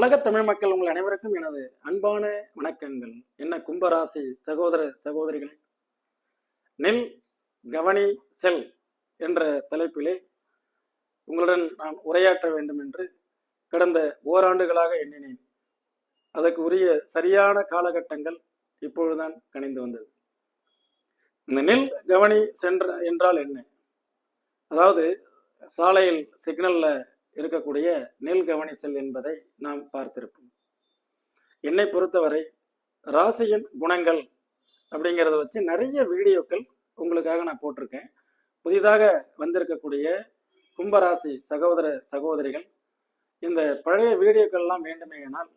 உலக தமிழ் மக்கள் உங்கள் அனைவருக்கும் எனது அன்பான வணக்கங்கள். என்ன கும்பராசி சகோதர சகோதரிகளே? நெல் கவனி செல் என்ற தலைப்பிலே உங்களுடன் நான் உரையாற்ற வேண்டும் என்று கடந்த ஓராண்டுகளாக எண்ணினேன். அதற்கு உரிய சரியான காலகட்டங்கள் இப்பொழுதுதான் கணிந்து வந்தது. இந்த நெல் கவனி சென்ற என்றால் என்ன? அதாவது சாலையில் சிக்னலில் இருக்கக்கூடிய நெல் கவனி செல் என்பதை நாம் பார்த்திருப்போம். என்னை பொறுத்தவரை ராசியின் குணங்கள் அப்படிங்கிறத வச்சு நிறைய வீடியோக்கள் உங்களுக்காக நான் போட்டிருக்கேன். புதிதாக வந்திருக்கக்கூடிய கும்பராசி சகோதர சகோதரிகள் இந்த பழைய வீடியோக்கள்லாம் வேண்டுமேனால்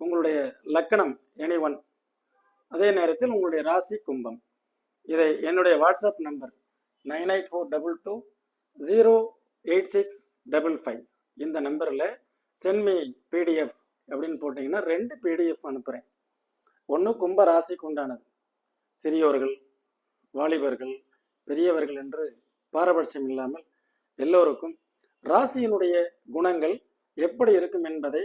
உங்களுடைய லக்கணம் எனி ஒன் அதே நேரத்தில் உங்களுடைய ராசி கும்பம். இதை என்னுடைய WhatsApp number nine eight four double two zero eight six double five இந்த நம்பரில் சென்மி பிடிஎஃப் அப்படின்னு போட்டிங்கன்னா ரெண்டு பிடிஎஃப் அனுப்புகிறேன் ஒன்று கும்ப ராசிக்கு உண்டானது. சிறியோர்கள் வாலிபர்கள் பெரியவர்கள் என்று பாரபட்சம் இல்லாமல் எல்லோருக்கும் ராசியினுடைய குணங்கள் எப்படி இருக்கும் என்பதை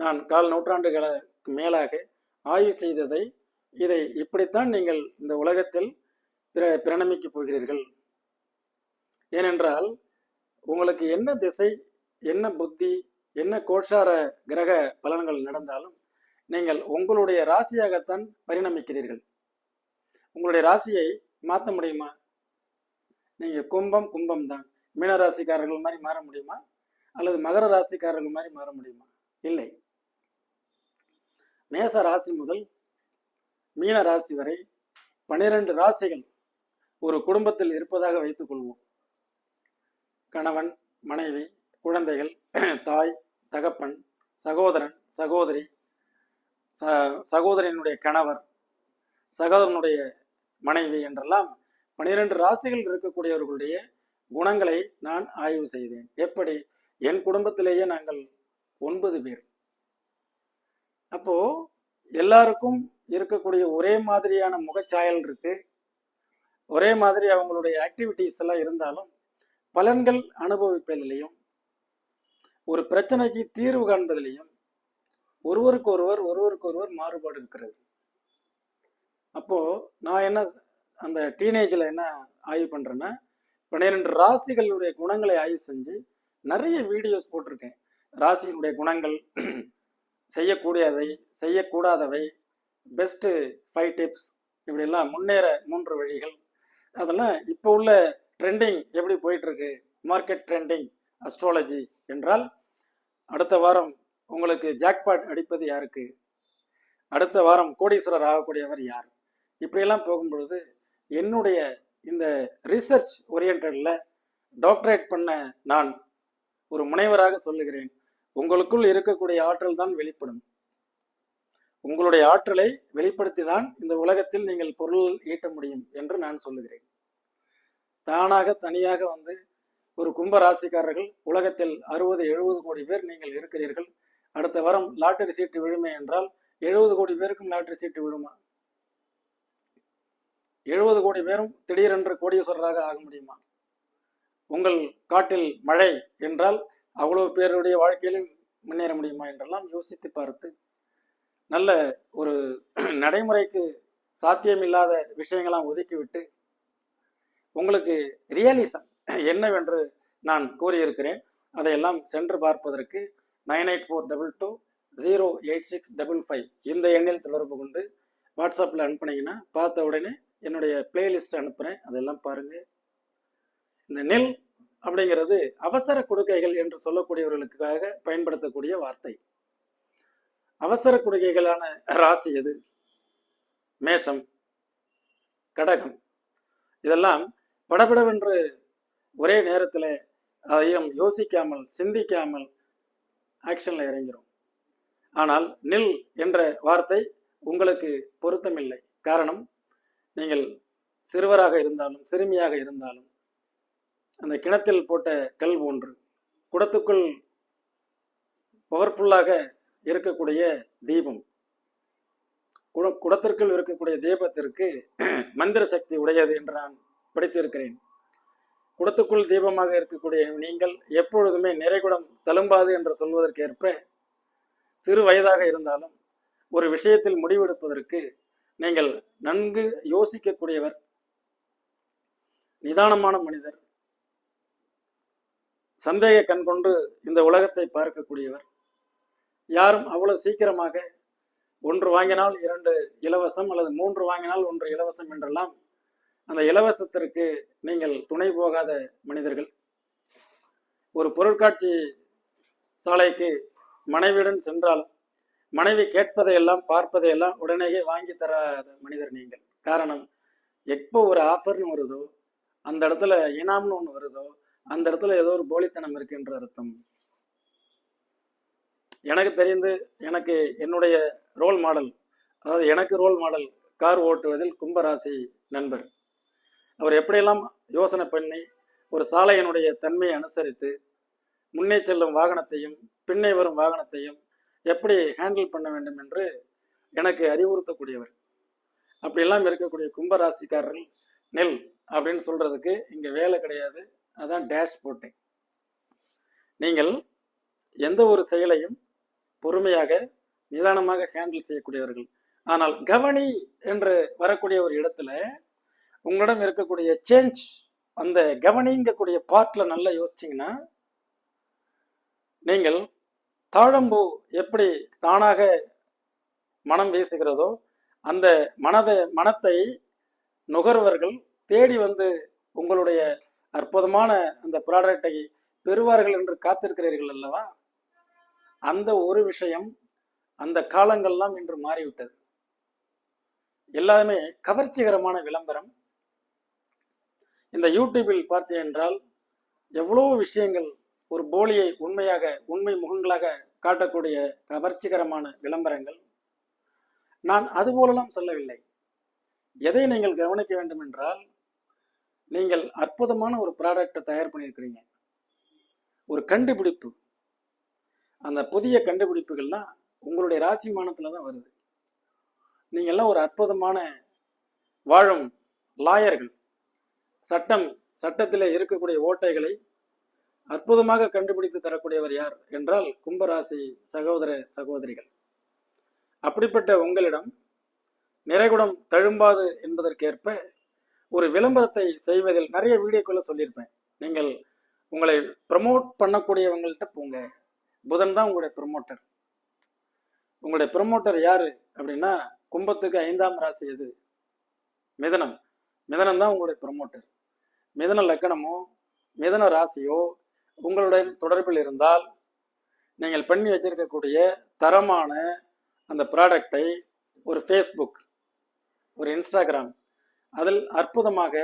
நான் கால் நூற்றாண்டுகளுக்கு மேலாக ஆய்வு செய்ததை இதை இப்படித்தான் நீங்கள் இந்த உலகத்தில் பிர பிரணமிக்கப் போகிறீர்கள். ஏனென்றால் உங்களுக்கு என்ன திசை என்ன புத்தி என்ன கோஷார கிரக பலன்கள் நடந்தாலும் நீங்கள் உங்களுடைய ராசியாகத்தான் பரிணமிக்கிறீர்கள். உங்களுடைய ராசியை மாற்ற முடியுமா? நீங்கள் கும்பம் கும்பம் தான். மீன ராசிக்காரர்கள் மாதிரி மாற முடியுமா? அல்லது மகர ராசிக்காரர்கள் மாதிரி மாற முடியுமா? இல்லை. மேச ராசி முதல் மீன ராசி வரை பனிரெண்டு ராசிகள் ஒரு குடும்பத்தில் இருப்பதாக வைத்துக் கொள்வோம் கணவன் மனைவி குழந்தைகள் தாய் தகப்பன் சகோதரன் சகோதரி ச சகோதரனுடைய கணவர் சகோதரனுடைய மனைவி என்றெல்லாம் பனிரெண்டு ராசிகள் இருக்கக்கூடியவர்களுடைய குணங்களை நான் ஆய்வு செய்தேன். எப்படி? என் குடும்பத்திலேயே நாங்கள் ஒன்பது பேர். அப்போ எல்லாருக்கும் இருக்கக்கூடிய ஒரே மாதிரியான முகச்சாயல் இருக்கு. ஒரே மாதிரி அவங்களுடைய ஆக்டிவிட்டீஸ் எல்லாம் இருந்தாலும் பலன்கள் அனுபவிப்பதிலையும் ஒரு பிரச்சனைக்கு தீர்வு காண்பதிலையும் ஒருவருக்கு ஒருவர் ஒருவருக்கு ஒருவர் மாறுபாடு இருக்கிறது. அப்போ நான் என்ன அந்த டீனேஜில் என்ன ஆய்வு பண்றேன்னா பன்னிரெண்டு ராசிகளுடைய குணங்களை ஆய்வு செஞ்சு நிறைய வீடியோஸ் போட்டிருக்கேன். ராசியினுடைய குணங்கள் செய்யக்கூடியவை செய்யக்கூடாதவை பெஸ்ட்டு ஃபைவ் டிப்ஸ் இப்படியெல்லாம் முன்னேற மூன்று வழிகள். அதெல்லாம் இப்போ உள்ள ட்ரெண்டிங் எப்படி போயிட்டுருக்கு? மார்க்கெட் ட்ரெண்டிங் அஸ்ட்ராலஜி என்றால் அடுத்த வாரம் உங்களுக்கு ஜாக்பாட் அடிப்பது யாருக்கு? அடுத்த வாரம் கோடீஸ்வரர் ஆகக்கூடியவர் யார்? இப்படியெல்லாம் போகும்பொழுது என்னுடைய இந்த ரிசர்ச் ஓரியன்டில் டாக்டரேட் பண்ண நான் ஒரு முனைவராக சொல்லுகிறேன். உங்களுக்குள் இருக்கக்கூடிய ஆற்றல் தான் வெளிப்படும். உங்களுடைய ஆற்றலை வெளிப்படுத்தி தான் இந்த உலகத்தில் நீங்கள் பொருள் ஈட்ட முடியும் என்று நான் சொல்லுகிறேன். தானாக தனியாக வந்து ஒரு கும்ப ராசிக்காரர்கள் உலகத்தில் அறுபது எழுபது கோடி பேர் நீங்கள் இருக்கிறீர்கள். அடுத்த வாரம் லாட்டரி சீட்டு விழுமே என்றால் எழுபது கோடி பேருக்கும் லாட்டரி சீட்டு விழுமா? எழுபது கோடி பேரும் திடீரென்று கோடீஸ்வரராக ஆக முடியுமா? உங்கள் காட்டில் மழை என்றால் அவ்வளவு பேருடைய வாழ்க்கையிலும் முன்னேற முடியுமா என்றெல்லாம் யோசித்து பார்த்து நல்ல ஒரு நடைமுறைக்கு சாத்தியமில்லாத விஷயங்களாம் ஒதுக்கிவிட்டு உங்களுக்கு ரியலிசம் என்னவென்று நான் கூறியிருக்கிறேன். அதையெல்லாம் சென்று பார்ப்பதற்கு nine eight four double two zero eight six double five இந்த எண்ணில் தொடர்பு கொண்டு வாட்ஸ்அப்பில் அனுப்புனீங்கன்னா பார்த்த உடனே என்னுடைய பிளேலிஸ்ட் அனுப்புகிறேன் அதெல்லாம் பாருங்கள் இந்த நெல் அப்படிங்கிறது அவசர கொடுக்கைகள் என்று சொல்லக்கூடியவர்களுக்காக பயன்படுத்தக்கூடிய வார்த்தை. அவசர கொடுக்கைகளான ராசி எது? மேஷம் கடகம். இதெல்லாம் படபடவென்று ஒரே நேரத்தில் அதையும் யோசிக்காமல் சிந்திக்காமல் ஆக்ஷனில் இறங்கிறோம். ஆனால் நில் என்ற வார்த்தை உங்களுக்கு பொருத்தமில்லை. காரணம் நீங்கள் சிறுவராக இருந்தாலும் சிறுமியாக இருந்தாலும் அந்த கிணத்தில் போட்ட கல் ஒன்று குடத்துக்குள் பவர்ஃபுல்லாக இருக்கக்கூடிய தீபம் குட குடத்திற்குள் இருக்கக்கூடிய தீபத்திற்கு மந்திர சக்தி உடையது என்று நான் படித்திருக்கிறேன். குடத்துக்குள் தீபமாக இருக்கக்கூடிய நீங்கள் எப்பொழுதுமே நிறைகுடம் தழும்பாது என்று சொல்வதற்கு ஏற்ப சிறு வயதாக இருந்தாலும் ஒரு விஷயத்தில் முடிவெடுப்பதற்கு நீங்கள் நன்கு யோசிக்கக்கூடியவர் நிதானமான மனிதர் சந்தேக கண் கொண்டு இந்த உலகத்தை பார்க்கக்கூடியவர். யாரும் அவ்வளவு சீக்கிரமாக ஒன்று வாங்கினால் இரண்டு இலவசம் அல்லது மூன்று வாங்கினால் ஒன்று இலவசம் என்றெல்லாம் அந்த இலவசத்திற்கு நீங்கள் துணை போகாத மனிதர்கள். ஒரு பொருட்காட்சி சாலைக்கு மனைவியுடன் சென்றாலும் மனைவி கேட்பதையெல்லாம் பார்ப்பதையெல்லாம் உடனேயே வாங்கி தராத மனிதர் நீங்கள். காரணம் எப்போ ஒரு ஆஃபர்னு வருதோ அந்த இடத்துல இனாம்னு ஒன்று வருதோ அந்த இடத்துல ஏதோ ஒரு போலித்தனம் இருக்குன்ற அர்த்தம். எனக்கு தெரிந்து எனக்கு என்னுடைய ரோல் மாடல் அதாவது எனக்கு ரோல் மாடல் கார் ஓட்டுவதில் கும்பராசி நண்பர். அவர் எப்படியெல்லாம் யோசனை பண்ணி ஒரு சாலையினுடைய தன்மையை அனுசரித்து முன்னே செல்லும் வாகனத்தையும் பின்னே வரும் வாகனத்தையும் எப்படி ஹேண்டில் பண்ண வேண்டும் என்று எனக்கு அறிவுறுத்தக்கூடியவர். அப்படியெல்லாம் இருக்கக்கூடிய கும்பராசிக்காரர்கள் நெல் அப்படின்னு சொல்றதுக்கு இங்கே வேலை கிடையாது. அதான் டேஷ் போட்டேன் நீங்கள் எந்த ஒரு செயலையும் பொறுமையாக நிதானமாக ஹேண்டில் செய்யக்கூடியவர்கள். ஆனால் கவனி என்று வரக்கூடிய ஒரு இடத்துல உங்களிடம் இருக்கக்கூடிய சேஞ்ச் அந்த கவனிங்கக்கூடிய பார்ட்ல நல்லா யோசிச்சிங்கன்னா நீங்கள் தாழம்பூ எப்படி தானாக மனம் வீசுகிறதோ அந்த மனதை மனத்தை நுகர்வர்கள் தேடி வந்து உங்களுடைய அற்புதமான அந்த ப்ராடக்டை பெறுவார்கள் என்று காத்திருக்கிறீர்கள் அல்லவா? அந்த ஒரு விஷயம் அந்த காலங்கள்லாம் இன்று மாறிவிட்டது. எல்லாமே கவர்ச்சிகரமான விளம்பரம். இந்த யூடியூபில் பார்த்தீர்கள் என்றால் எவ்வளோ விஷயங்கள் ஒரு போலியை உண்மையாக உண்மை முகங்களாக காட்டக்கூடிய கவர்ச்சிகரமான விளம்பரங்கள். நான் அதுபோலலாம் சொல்லவில்லை. எதை நீங்கள் கவனிக்க வேண்டும் என்றால் நீங்கள் அற்புதமான ஒரு ப்ராடக்டை தயார் பண்ணியிருக்கிறீங்க. ஒரு கண்டுபிடிப்பு. அந்த புதிய கண்டுபிடிப்புகள்லாம் உங்களுடைய ராசி மானத்தில் தான் வருது. நீங்கள்லாம் ஒரு அற்புதமான வாழும் லாயர்கள். சட்டம் சட்டத்தில் இருக்கக்கூடிய ஓட்டைகளை அற்புதமாக கண்டுபிடித்து தரக்கூடியவர் யார் என்றால் கும்பராசி சகோதர சகோதரிகள். அப்படிப்பட்ட உங்களிடம் நிறைகுடம் தழும்பாது என்பதற்கேற்ப ஒரு விளம்பரத்தை செய்வதில் நிறைய வீடியோக்குள்ளே சொல்லியிருப்பேன். நீங்கள் உங்களை ப்ரமோட் பண்ணக்கூடியவங்கள்ட்ட போங்க. புதன் தான் உங்களுடைய ப்ரமோட்டர் உங்களுடைய ப்ரமோட்டர் யாரு அப்படின்னா கும்பத்துக்கு ஐந்தாம் ராசி எது? மிதனம். மிதனம் தான் உங்களுடைய ப்ரொமோட்டர் மிதன லக்கணமோ மிதன ராசியோ உங்களுடன் தொடர்பில் இருந்தால் நீங்கள் பண்ணி வச்சிருக்கக்கூடிய தரமான அந்த ப்ராடக்டை ஒரு ஃபேஸ்புக் ஒரு இன்ஸ்டாகிராம் அதில் அற்புதமாக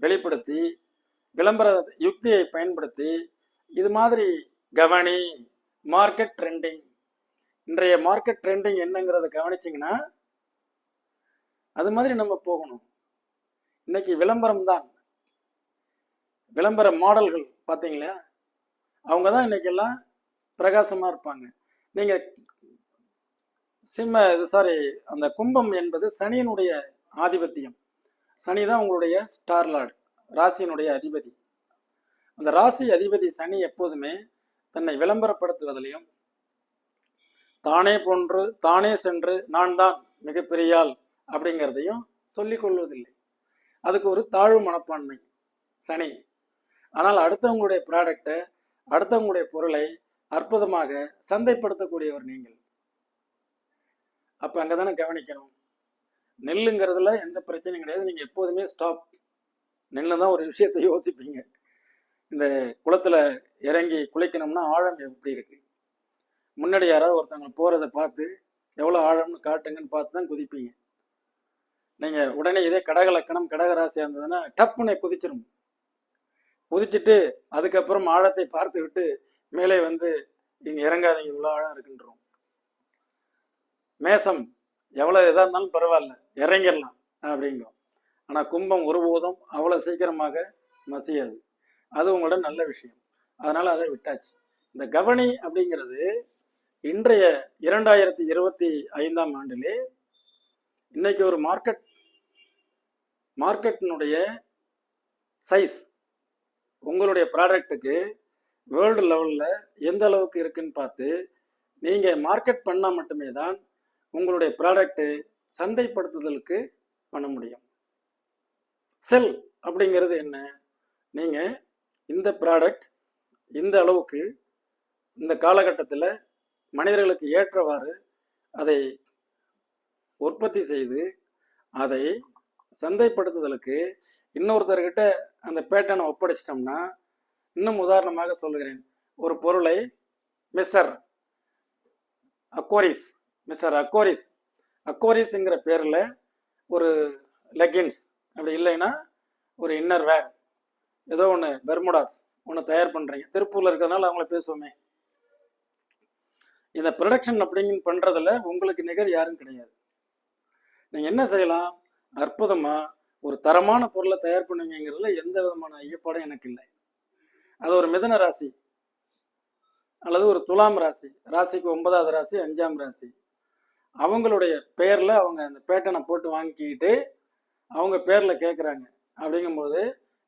வெளிப்படுத்தி விளம்பர யுக்தியை பயன்படுத்தி இது மாதிரி கவனி மார்க்கெட் ட்ரெண்டிங் இன்றைய மார்க்கெட் ட்ரெண்டிங் என்னங்கிறத கவனிச்சிங்கன்னா அது மாதிரி நம்ம போகணும். இன்னைக்கு விளம்பரம் தான். விளம்பர மாடல்கள் பார்த்தீங்களா? அவங்க தான் இன்னைக்கெல்லாம் பிரகாசமாக இருப்பாங்க. நீங்கள் சிம்ம இது சாரி அந்த கும்பம் என்பது சனியினுடைய ஆதிபத்தியம். சனி தான் உங்களுடைய ஸ்டார்லார்டு ராசியினுடைய அதிபதி. அந்த ராசி அதிபதி சனி எப்போதுமே தன்னை விளம்பரப்படுத்துவதிலையும் தானே போன்று தானே சென்று நான் தான் மிகப்பெரிய ஆள் அப்படிங்கிறதையும் சொல்லிக் கொள்வதில்லை. அதுக்கு ஒரு தாழ்வு மனப்பான்மை. சனி. ஆனால் அடுத்தவங்களுடைய ப்ராடக்டை அடுத்தவங்களுடைய பொருளை அற்புதமாக சந்தைப்படுத்தக்கூடியவர் நீங்கள். அப்போ அங்கே தானே கவனிக்கணும். நெல்லுங்கிறதுல எந்த பிரச்சனையும் கிடையாது. நீங்கள் எப்போதுமே ஸ்டாப் நெல்லு தான் ஒரு விஷயத்தை யோசிப்பீங்க. இந்த குளத்தில் இறங்கி குளிக்கணும்னா ஆழம் எப்படி இருக்குது முன்னாடி யாராவது ஒருத்தவங்க போகிறத பார்த்து எவ்வளோ ஆழம்னு காட்டுங்கன்னு பார்த்து தான் குதிப்பீங்க. நீங்கள் உடனே இதே கடகலக்கணம் கடகராசியாக இருந்ததுன்னா டப்புன்னு குதிச்சிரும். குதிச்சுட்டு அதுக்கப்புறம் ஆழத்தை பார்த்து விட்டு மேலே வந்து இங்கே இறங்காதீங்க இவ்வளோ ஆழம் இருக்குன்றோம். மேசம் எவ்வளோ இதாக இருந்தாலும் பரவாயில்ல இறங்கிடலாம் அப்படிங்கும் ஆனால் கும்பம் ஒருபோதும் அவ்வளோ சீக்கிரமாக மசியாது. அது உங்களோட நல்ல விஷயம். அதனால் அதை விட்டாச்சு. இந்த கவனி அப்படிங்கிறது இன்றைய இரண்டாயிரத்தி இருபத்தி ஐந்தாம் ஆண்டிலே இன்னைக்கு ஒரு மார்க்கெட் மார்க்கெட்டினுடைய சைஸ் உங்களுடைய ப்ராடக்ட்டுக்கு வேர்ல்டு லெவலில் எந்த அளவுக்கு இருக்குன்னு பார்த்து நீங்கள் மார்க்கெட் பண்ணால் மட்டுமே தான் உங்களுடைய ப்ராடக்ட்டு சந்தைப்படுத்துதலுக்கு பண்ண முடியும். செல் அப்படிங்கிறது என்ன? நீங்கள் இந்த ப்ராடக்ட் இந்த அளவுக்கு இந்த காலகட்டத்தில் மனிதர்களுக்கு ஏற்றவாறு அதை உற்பத்தி செய்து அதை சந்தைப்படுத்துதலுக்கு இன்னொருத்தர்கிட்ட அந்த பேட்டனை ஒப்படைச்சிட்டோம்னா இன்னும் உதாரணமாக சொல்லுகிறேன். ஒரு பொருளை மிஸ்டர் அக்கோரிஸ் மிஸ்டர் அக்கோரிஸ் அக்கோரிஸ்ங்கிற பேரில் ஒரு லெகின்ஸ் அப்படி இல்லைன்னா ஒரு இன்னர் வேர் ஏதோ ஒன்று பெர்முடாஸ் ஒன்று தயார் பண்ணுறீங்க திருப்பூரில் இருக்கிறதுனால அவங்கள பேசுவோமே. இந்த ப்ரொடக்ஷன் அப்படிங்க பண்ணுறதுல உங்களுக்கு நிகர் யாரும் கிடையாது. நீங்கள் என்ன செய்யலாம்? அற்புதமாக ஒரு தரமான பொருளை தயார் பண்ணுவீங்கிறதுல எந்த விதமான ஐயப்பாடும் எனக்கு இல்லை. அது ஒரு மிதன ராசி. அல்லது ஒரு துலாம் ராசி. ராசிக்கு ஒன்பதாவது ராசி அஞ்சாம் ராசி. அவங்களுடைய பேரில் அவங்க அந்த பேட்டனை போட்டு வாங்கிக்கிட்டு அவங்க பேரில் கேட்குறாங்க அப்படிங்கும்போது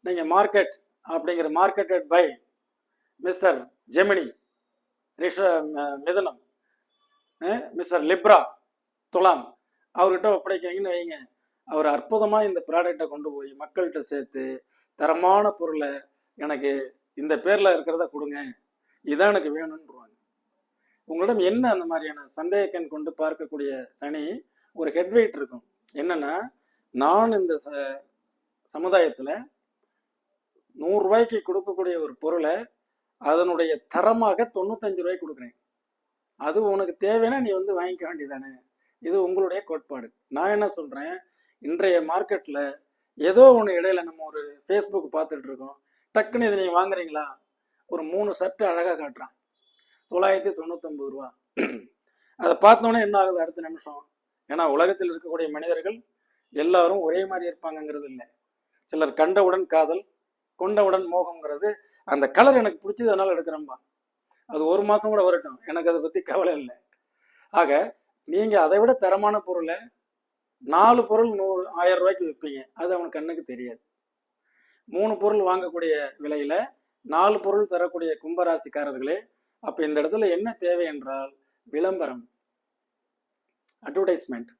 நீங்கள் மார்க்கெட் அப்படிங்கிற மார்க்கெட்டட் பை மிஸ்டர் ஜெமினி ரிஷ மிதனம் மிஸ்டர் லிப்ரா துலாம். அவர்கிட்ட ஒப்படைக்கிறீங்கன்னு வைங்க. அவர் அற்புதமாக இந்த ப்ராடக்டை கொண்டு போய் மக்கள்கிட்ட சேர்த்து தரமான பொருளை எனக்கு இந்த பேரில் இருக்கிறத கொடுங்க. இதான் எனக்கு வேணும்ன்றாங்க உங்களிடம் என்ன அந்த மாதிரியான சந்தேகக்கண் கொண்டு பார்க்கக்கூடிய சனி ஒரு ஹெட்வெயிட் இருக்கும். என்னன்னா நான் இந்த ச சமுதாயத்தில் நூறுரூவாய்க்கு கொடுக்கக்கூடிய ஒரு பொருளை அதனுடைய தரமாக தொண்ணூத்தஞ்சு ரூபாய்க்கு கொடுக்குறேன். அது உனக்கு தேவைன்னா நீ வந்து வாங்கிக்க வேண்டியதானே இது உங்களுடைய கோட்பாடு. நான் என்ன சொல்கிறேன் இன்றைய மார்க்கெட்டில் ஏதோ ஒன்று இடையில நம்ம ஒரு ஃபேஸ்புக் பார்த்துட்டு இருக்கோம். டக்குன்னு இதை நீங்கள் வாங்குறீங்களா? ஒரு மூணு சட்டை அழகாக காட்டுறான். தொள்ளாயிரத்தி தொண்ணூத்தொம்பது ரூபா. அதை பார்த்தோன்னே என்ன ஆகுது? அடுத்த நிமிஷம். ஏன்னா உலகத்தில் இருக்கக்கூடிய மனிதர்கள் எல்லாரும் ஒரே மாதிரி இருப்பாங்கங்கிறது இல்லை. சிலர் கண்டவுடன் காதல் கொண்டவுடன் மோகங்கிறது அந்த கலர் எனக்கு பிடிச்சது அதனால எடுக்கிறேன்பா. அது ஒரு மாதம் கூட வரட்டும். எனக்கு அதை பற்றி கவலை இல்லை. ஆக நீங்கள் அதை விட தரமான பொருளை நாலு பொருள் நூறு ஆயிரம் ரூபாய்க்கு விற்பீங்க. அது அவன் கண்ணுக்கு தெரியாது. மூணு பொருள் வாங்கக்கூடிய விலையில் நாலு பொருள் தரக்கூடிய கும்பராசிக்காரர்களே அப்போ இந்த இடத்துல என்ன தேவை என்றால் விளம்பரம் அட்வர்டைஸ்மெண்ட்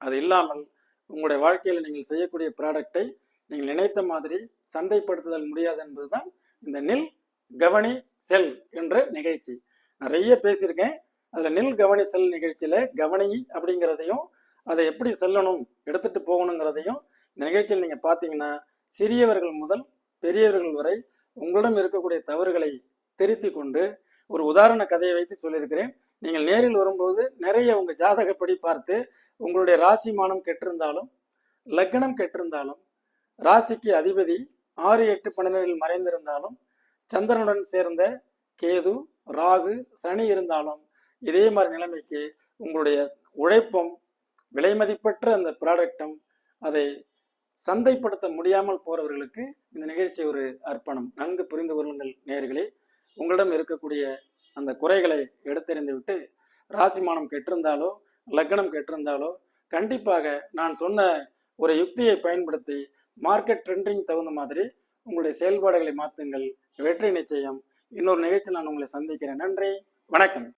அது இல்லாமல் உங்களுடைய வாழ்க்கையில் நீங்கள் செய்யக்கூடிய ப்ராடக்டை நீங்கள் நினைத்த மாதிரி சந்தைப்படுத்துதல் முடியாது என்பதுதான் இந்த நில் கவனி செல் என்ற நிகழ்ச்சி. நிறைய பேசியிருக்கேன். அதில் நில் கவனி செல் நிகழ்ச்சியில் கவனி அப்படிங்கிறதையும் அதை எப்படி செல்லணும் எடுத்துகிட்டு போகணுங்கிறதையும் இந்த நிகழ்ச்சியில் நீங்கள் பார்த்தீங்கன்னா சிறியவர்கள் முதல் பெரியவர்கள் வரை உங்களிடம் இருக்கக்கூடிய தவறுகளை திருத்தி கொண்டு ஒரு உதாரண கதையை வைத்து சொல்லியிருக்கிறேன். நீங்கள் நேரில் வரும்போது நிறைய உங்கள் ஜாதகப்படி பார்த்து உங்களுடைய ராசி மானம் கெட்டிருந்தாலும் லக்னம் கெட்டிருந்தாலும் ராசிக்கு அதிபதி ஆறு எட்டு பன்னிரெண்டில் மறைந்திருந்தாலும் சந்திரனுடன் சேர்ந்த கேது ராகு சனி இருந்தாலும் இதே மாதிரி நிலைமைக்கு உங்களுடைய உழைப்பும் விலைமதிப்பற்ற அந்த ப்ராடக்டும் அதை சந்தைப்படுத்த முடியாமல் போறவர்களுக்கு இந்த நிகழ்ச்சி ஒரு அர்ப்பணம். நன்கு புரிந்து கொள்ளுங்கள் நேர்களே உங்களிடம் இருக்கக்கூடிய அந்த குறைகளை எடுத்தெறிந்து விட்டு ராசிமானம் கெட்டிருந்தாலோ லக்னம் கெட்டிருந்தாலோ கண்டிப்பாக நான் சொன்ன ஒரு யுக்தியை பயன்படுத்தி மார்க்கெட் ட்ரெண்டிங் தகுந்த மாதிரி உங்களுடைய செயல்பாடுகளை மாற்றுங்கள் வெற்றி நிச்சயம். இன்னொரு நிகழ்ச்சி நான் உங்களை சந்திக்கிறேன். நன்றி. வணக்கம்.